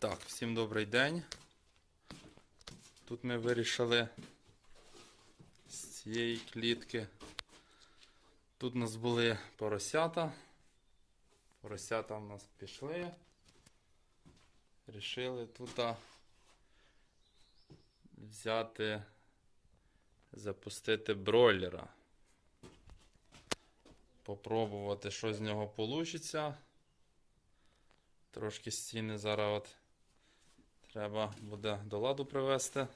Так, всім добрий день. Тут ми вирішили з цієї клітки. Тут у нас були поросята. Поросята в нас пішли. Рішили тут взяти, запустити бройлера. Попробувати, що з нього вийде. Трошки стіни зараз от треба буде до ладу привести.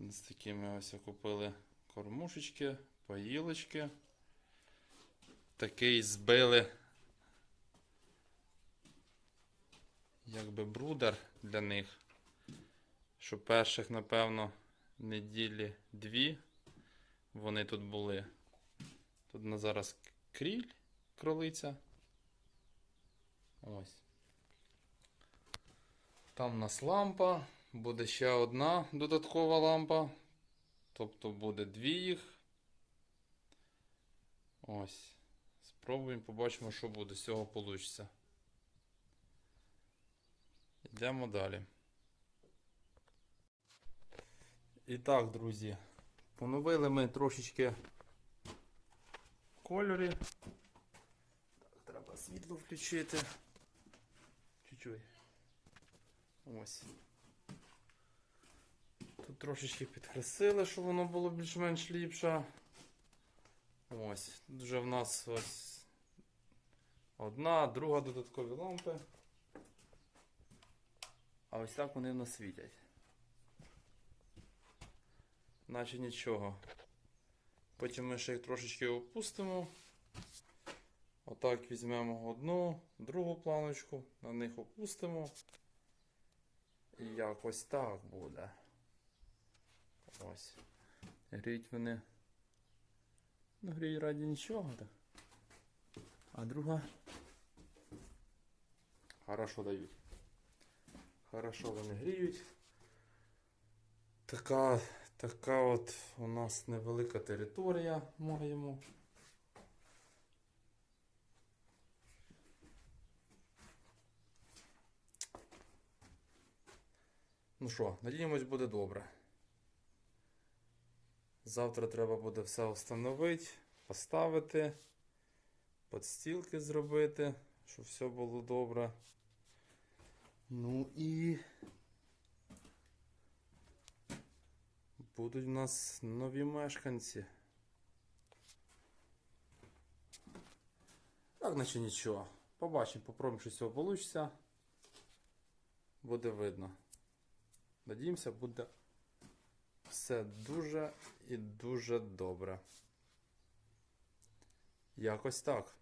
З такими ось купили кормушечки, поїлочки. Такий збили якби брудер для них. Що перших, напевно, неділі дві вони тут були. Тут на зараз кріль кролиця. Ось. Там у нас лампа. Буде ще одна додаткова лампа. Тобто буде дві їх. Ось. Спробуємо, побачимо, що буде з цього вийде. Йдемо далі. І так, друзі, поновили ми трошечки. Так, треба світло включити. Чуть-чуть. Ось. Тут трошечки підкресили, щоб воно було більш-менш ліпше. Ось. Вже в нас ось одна, друга додаткові лампи. А ось так вони в нас світять. Наче нічого. Потім ми ще їх трошечки опустимо. Отак візьмемо одну, другу планочку, на них опустимо. Якось так буде. Ось. Гріють вони. Ну, гріють раді нічого. Так. А друга. Хорошо дають. Хорошо вони гріють. Така, така от у нас невелика територія маємо. Ну що, надіємось, буде добре. Завтра треба буде все встановити, поставити, подстілки зробити, щоб все було добре. Ну і будуть в нас нові мешканці. Так, наче нічого. Побачимо, попробуємо, що з цього вийде. Буде видно. Надіємося, буде все дуже і дуже добре. Якось так.